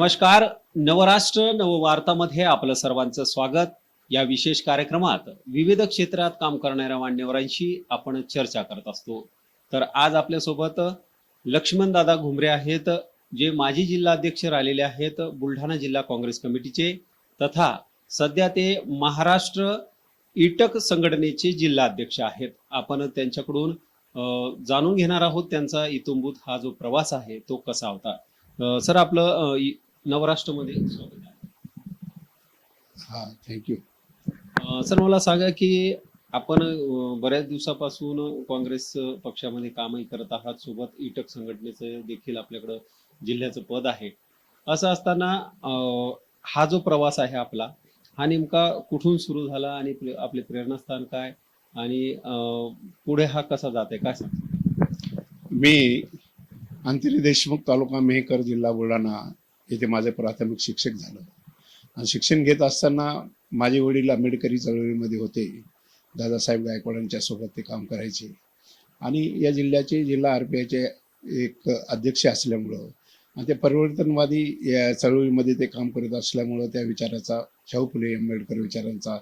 नमस्कार. नवराष्ट्र नववार्तामध्ये आपलं सर्वांचं स्वागत. या विशेष कार्यक्रमात विविध क्षेत्रात काम करणाऱ्या मान्यवरांशी आपण चर्चा करत असतो. तर आज आपल्यासोबत लक्ष्मण दादा घुमरे आहेत जे माजी जिल्हा अध्यक्ष राहिलेले आहेत बुलढाणा जिल्हा काँग्रेस कमिटीचे तथा सध्या ते महाराष्ट्र इटक संघटनेचे जिल्हा अध्यक्ष आहेत. आपण त्यांच्याकडून जाणून घेणार आहोत त्यांचा इतुंबूत हा जो प्रवास आहे तो कसा होता. सर आपलं नवराष्ट्रमध्ये. स्वागत हा थँक्यू सर मला सांगा की आपण बऱ्याच दिवसापासून काँग्रेस पक्षामध्ये कामही करत आहात. सोबत इटक संघटनेचं देखील आपल्याकडं जिल्ह्याचं पद आहे. असं असताना हा जो प्रवास आहे आपला हा नेमका कुठून सुरू झाला आणि आपले प्रेरणास्थान काय? आणि पुढे हा कसा जात आहे काय सांगता? मी अंतरी देशमुख तालुका मेहकर जिल्हा बुलढाणा येथे माझे प्राथमिक शिक्षक झालं. आणि शिक्षण घेत असताना माझे वडील आंबेडकरी चळवळीमध्ये होते. दादासाहेब गायकवाडांच्या सोबत ते काम करायचे. आणि या जिल्ह्याचे जिल्हा आर पी आयचे एक अध्यक्ष असल्यामुळं आणि ते परिवर्तनवादी या चळवळीमध्ये ते काम करत असल्यामुळं त्या विचाराचा शाहू फुले आंबेडकर विचारांचा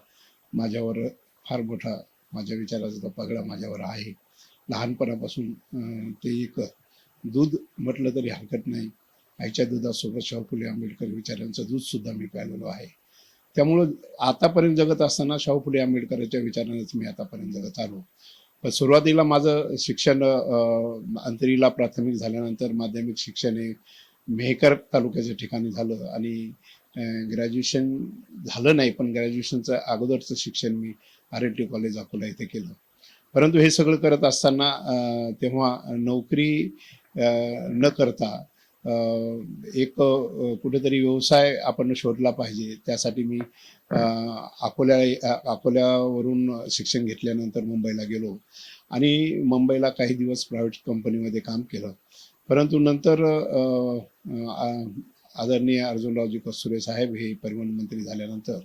माझ्यावर फार मोठा माझ्या विचाराचा तो पगडा माझ्यावर आहे. लहानपणापासून ते एक दूध म्हटलं तरी हरकत नाही. आईच्या दुधासोबत शाहू फुले आंबेडकर विचारांचं दूध सुद्धा मी प्यालेलो आहे. त्यामुळं आतापर्यंत जगत असताना शाहू फुले आंबेडकरांच्या विचारानेच मी आतापर्यंत जगत आलो. पण सुरुवातीला माझं शिक्षण अंतरीला प्राथमिक झाल्यानंतर माध्यमिक शिक्षण हे मेहकर तालुक्याच्या ठिकाणी झालं आणि ग्रॅज्युएशन झालं नाही पण ग्रॅज्युएशनचं अगोदरचं शिक्षण मी R N T college Akola इथे केलं. परंतु हे सगळं करत असताना तेव्हा नोकरी न करता एक कुठेतरी व्यवसाय आपण शोधला पाहिजे. त्यासाठी मी अकोल्या अकोल्यावरून शिक्षण घेतल्यानंतर मुंबईला गेलो आणि मुंबईला काही दिवस प्रायव्हेट कंपनीमध्ये काम केलं. परंतु नंतर आदरणीय अर्जुनरावजी कस्तुरे साहेब हे परिवहन मंत्री झाल्यानंतर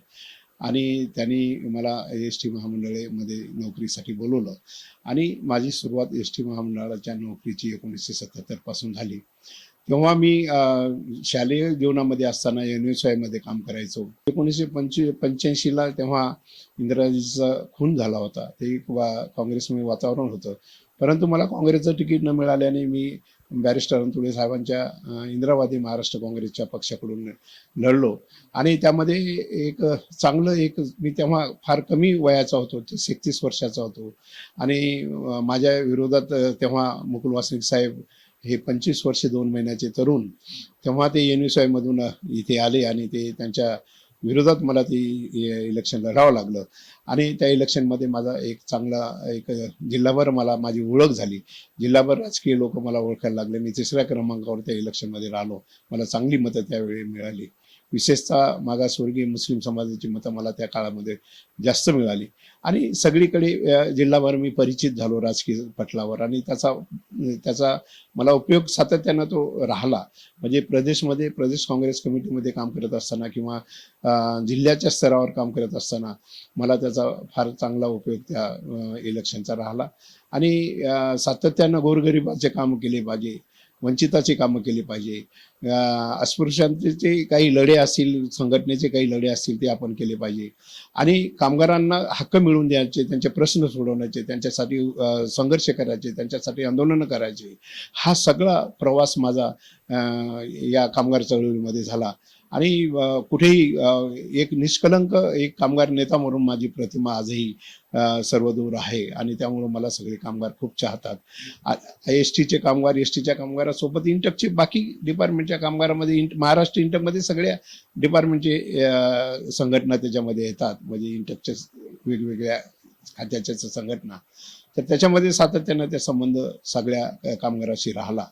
आणि त्यांनी मला एस टी महामंडळेमध्ये नोकरीसाठी बोलवलं आणि माझी सुरुवात एस टी महामंडळाच्या नोकरीची एकोणीसशे सत्याहत्तरपासून झाली. तेव्हा मी शालेय जीवनामध्ये असताना एन एस आयमध्ये काम करायचो. एकोणीसशे पंचवीस पंच्याऐंशीला तेव्हा इंदिराजीचा खून झाला होता. ते एक वा काँग्रेसमध्ये वातावरण होतं. परंतु मला काँग्रेसचं तिकीट न मिळाल्याने मी बॅरिस्टर अंतुळे साहेबांच्या इंदिरावादी महाराष्ट्र काँग्रेसच्या पक्षाकडून लढलो. आणि त्यामध्ये एक चांगलं एक मी तेव्हा फार कमी वयाचा होतो. एकतीस वर्षाचा होतो. आणि माझ्या विरोधात तेव्हा मुकुल वासनिक साहेब हे पंचवीस वर्षे दोन महिन्याचे तरुण तेव्हा ते एन एस मधून इथे आले आणि ते त्यांच्या विरोधात मला ती इलेक्शन लढावं लागलं. आणि त्या इलेक्शनमध्ये माझा एक चांगला एक जिल्हाभर मला माझी ओळख झाली. जिल्हाभर राजकीय लोक मला ओळखायला लागले. मी तिसऱ्या क्रमांकावर त्या इलेक्शनमध्ये राहिलो. मला चांगली मतं त्यावेळी मिळाली. विशेषतः मागासवर्गीय मुस्लिम समाजाची मतं मला त्या काळामध्ये जास्त मिळाली. आणि सगळीकडे जिल्हाभर मी परिचित झालो राजकीय पटलावर आणि त्याचा त्याचा मला उपयोग सातत्यानं तो राहिला. म्हणजे प्रदेशमध्ये प्रदेश काँग्रेस कमिटीमध्ये काम करत असताना किंवा जिल्ह्याच्या स्तरावर काम करत असताना मला त्याचा फार चांगला उपयोग त्या इलेक्शनचा राहिला. आणि सातत्यानं गोरगरिबाचे काम केले पाहिजे. वंचिताची कामं केली पाहिजे. अस्पृश्यांचे काही लढे असतील संघटनेचे काही लढे असतील ते आपण केले पाहिजे. आणि कामगारांना हक्क मिळवून द्यायचे त्यांचे प्रश्न सोडवण्याचे त्यांच्यासाठी संघर्ष करायचे त्यांच्यासाठी आंदोलनं करायचे. हा सगळा प्रवास माझा या कामगार चळवळीमध्ये झाला. आणि कुठेही एक निष्कलंक एक कामगार नेता म्हणून माझी प्रतिमा आजही सर्वदूर आहे आणि त्यामुळं मला सगळे कामगार खूप चाहतात. एस टीचे कामगार एस टीच्या कामगारासोबत इंटकचे बाकी डिपार्टमेंटच्या कामगारामध्ये इंट महाराष्ट्र इंटकमध्ये सगळ्या डिपार्टमेंटचे संघटना त्याच्यामध्ये येतात. म्हणजे इंटकच्या वेगवेगळ्या खात्याच्या संघटना. तर त्याच्यामध्ये सातत्यानं त्या संबंध सगळ्या कामगाराशी राहिला.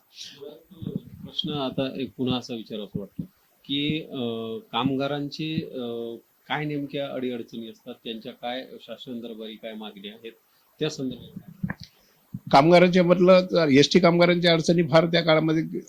प्रश्न आता एक पुन्हा असा विचार असं वाटतं. की कामगारांची काय नेमक्या अडीअडचणी असतात? त्यांच्या काय शासन दरबारी काय मागणी आहेत? त्या संदर्भात कामगारांच्या म्हटलं तर एस टी कामगारांच्या अडचणी फार त्या काळामध्ये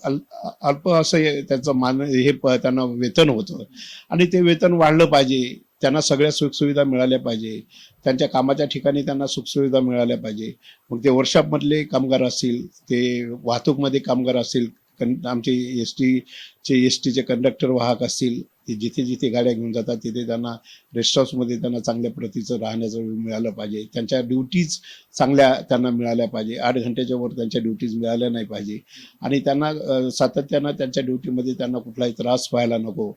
अल्प असं त्याचं मान हे प- त्यांना वेतन होतं. आणि ते वेतन वाढलं पाहिजे. त्यांना सगळ्या सुखसुविधा मिळाल्या पाहिजे. त्यांच्या कामाच्या ठिकाणी त्यांना सुखसुविधा मिळाल्या पाहिजे. मग ते वर्षापमधले कामगार असतील ते वाहतूकमध्ये कामगार असतील कन आमचे एस टीचे एस टीचे कंडक्टर वाहक असतील ते जिथे जिथे गाड्या घेऊन जातात तिथे त्यांना रेस्ट हाऊसमध्ये त्यांना चांगल्या प्रतीचं राहण्याचं मिळालं पाहिजे. त्यांच्या ड्युटीज चांगल्या त्यांना मिळाल्या पाहिजे. आठ घंट्याच्या वर त्यांच्या ड्युटीज मिळाल्या नाही पाहिजे. आणि त्यांना सातत्यानं त्यांच्या ड्युटीमध्ये त्यांना कुठलाही त्रास व्हायला नको.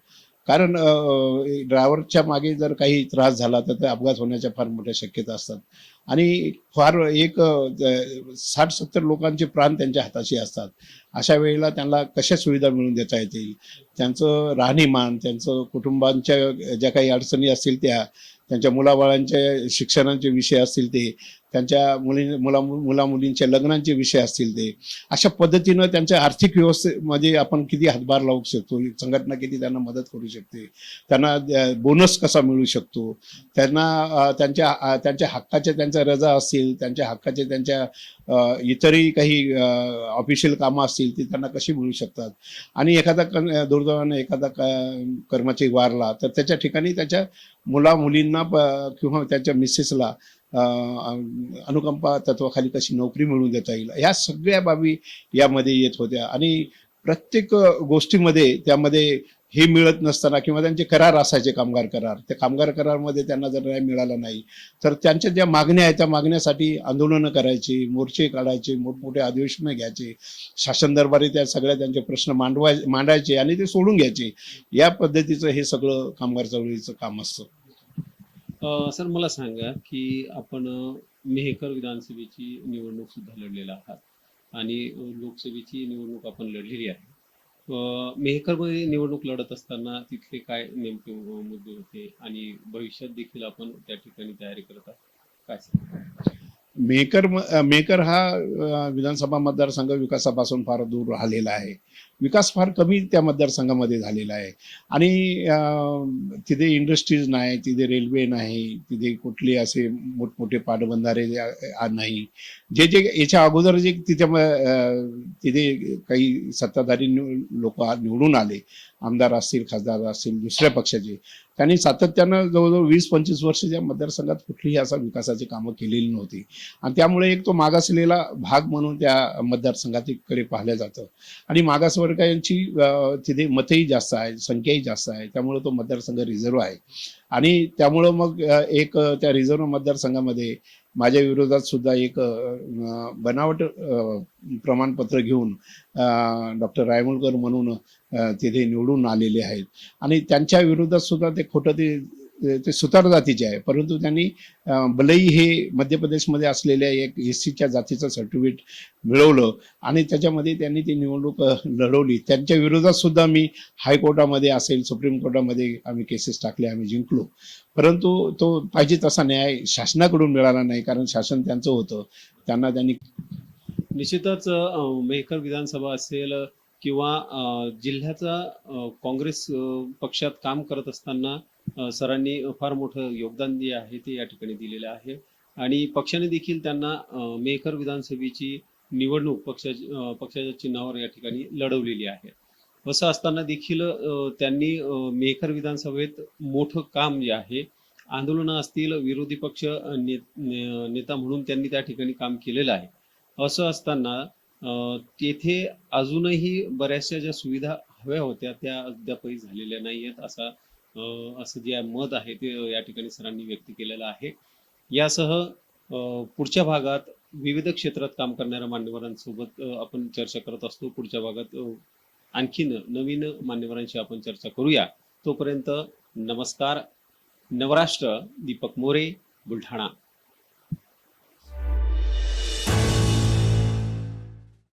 कारण ड्रायव्हरच्या मागे जर काही त्रास झाला तर ते अपघात होण्याच्या फार मोठ्या शक्यता असतात. आणि फार एक साठ सत्तर लोकांचे प्राण त्यांच्या हाताशी असतात. अशा वेळेला त्यांना कशा सुविधा मिळून देता येतील? त्यांचं राहणीमान त्यांचं कुटुंबांच्या ज्या काही अडचणी असतील त्या त्यांच्या मुलाबाळांच्या शिक्षणाचे विषय असतील ते त्यांच्या मुली मुला मुला मुलींच्या लग्नांचे विषय असतील ते अशा पद्धतीनं त्यांच्या आर्थिक व्यवस्थेमध्ये आपण किती हातभार लावू शकतो? संघटना किती त्यांना मदत करू शकते? त्यांना बोनस कसा मिळू शकतो? त्यांना त्यांच्या त्यांच्या हक्काच्या त्यांच्या रजा असतील त्यांच्या हक्काचे त्यांच्या इतरही काही ऑफिशियल कामं असतील ती त्यांना कशी मिळू शकतात? आणि एखादा कन- दुर्दैवानं एखादा क- कर्मचारी वारला तर त्याच्या ठिकाणी त्याच्या मुला मुलींना किंवा त्याच्या मिसेसला अनुकंपा तत्वाखाली कशी नोकरी मिळवून देता येईल? ह्या सगळ्या बाबी यामध्ये येत होत्या. आणि प्रत्येक गोष्टीमध्ये त्यामध्ये हे मिळत नसताना किंवा त्यांचे करार असायचे कामगार करार त्या कामगार करारमध्ये त्यांना जर न्याय मिळाला नाही तर त्यांच्या ज्या मागण्या आहेत त्या मागण्यासाठी आंदोलनं करायची मोर्चे काढायचे मोठमोठे अधिवेशनं घ्यायचे शासन दरबारी त्या सगळ्या त्यांचे प्रश्न मांडवाय मांडायचे आणि ते सोडून घ्यायचे. या पद्धतीचं हे सगळं कामगार चळवळीचं काम असतं. सर मला सांगा की आपण मेहकर विधानसभेची निवडणूक सुद्धा लढलेला आहात आणि लोकसभेची निवडणूक आपण लढलेली आहे. मेहकरमध्ये निवडणूक लढत असताना तिथले काय नेमके मुद्दे होते आणि भविष्यात देखील आपण त्या ठिकाणी तयारी करत आहात? काय मेकर मेकर हा विधानसभा मतदारसंघ विकासापासून फार दूर राहिलेला आहे. विकास फार कमी त्या मतदारसंघामध्ये झालेला आहे. आणि तिथे इंडस्ट्रीज नाही तिथे रेल्वे नाही तिथे कुठले असे मोठमोठे पाटबंधारे नाही. जे जे याच्या अगोदर जे तिथे तिथे काही सत्ताधारी लोक निवडून आले आमदार असतील खासदार असतील दुसऱ्या पक्षाचे त्यांनी सातत्यानं जवळजवळ वीस पंचवीस वर्ष त्या मतदारसंघात कुठलीही असा विकासाची कामं केलेली नव्हती. आणि त्यामुळे एक तो मागासलेला भाग म्हणून त्या मतदारसंघाकडे पाहिलं जातं. आणि मागासवर अं, तिथे मतही जास्त आहे संख्याही जास्त आहे. त्यामुळे तो मतदारसंघ रिझर्व आहे. आणि त्यामुळं मग एक त्या रिझर्व मतदारसंघामध्ये माझ्या विरोधात सुद्धा एक बनावट प्रमाणपत्र घेऊन डॉक्टर रायमुलकर म्हणून तिथे निवडून आलेले आहेत. आणि त्यांच्या विरोधात सुद्धा ते खोटं ते ते सुतार जातीचे आहे. परंतु त्यांनी बलई हे मध्य प्रदेशमध्ये असलेल्या एक एस सीच्या जातीचं सर्टिफिकेट मिळवलं आणि त्याच्यामध्ये त्यांनी ती निवडणूक लढवली. त्यांच्या विरोधात सुद्धा मी हायकोर्टामध्ये असेल सुप्रीम कोर्टामध्ये आम्ही केसेस टाकले आम्ही जिंकलो. परंतु तो पाहिजे तसा न्याय शासनाकडून मिळाला नाही कारण शासन त्यांचं होतं. त्यांना त्यांनी निश्चितच मेहकर विधानसभा असेल किंवा जिल्ह्याचा काँग्रेस पक्षात काम करत असताना सरांनी फार मोठं योगदान जे आहे ते या ठिकाणी दिलेलं आहे. आणि पक्षाने देखील त्यांना मेकर विधानसभेची निवडणूक पक्षाच्या पक्षाच्या चिन्हावर या ठिकाणी लढवलेली आहे. असं असताना देखील त्यांनी मेकर मेहकर विधानसभेत मोठं काम जे आहे आंदोलनं असतील विरोधी पक्ष ने- ने- नेता म्हणून त्यांनी त्या ठिकाणी काम केलेलं आहे. असं असताना तेथे अजूनही बऱ्याचशा ज्या सुविधा हव्या होत्या त्या अद्यापही झालेल्या नाही आहेत असा असं जे मत आहे ते या ठिकाणी सरांनी व्यक्त केलेलं आहे. यासह पुढच्या भागात विविध क्षेत्रात काम करणाऱ्या मान्यवरांसोबत आपण चर्चा करत असतो. पुढच्या भागात आणखीन नवीन मान्यवरांशी आपण चर्चा करूया. तोपर्यंत नमस्कार. नवराष्ट्र दीपक मोरे बुलढाणा.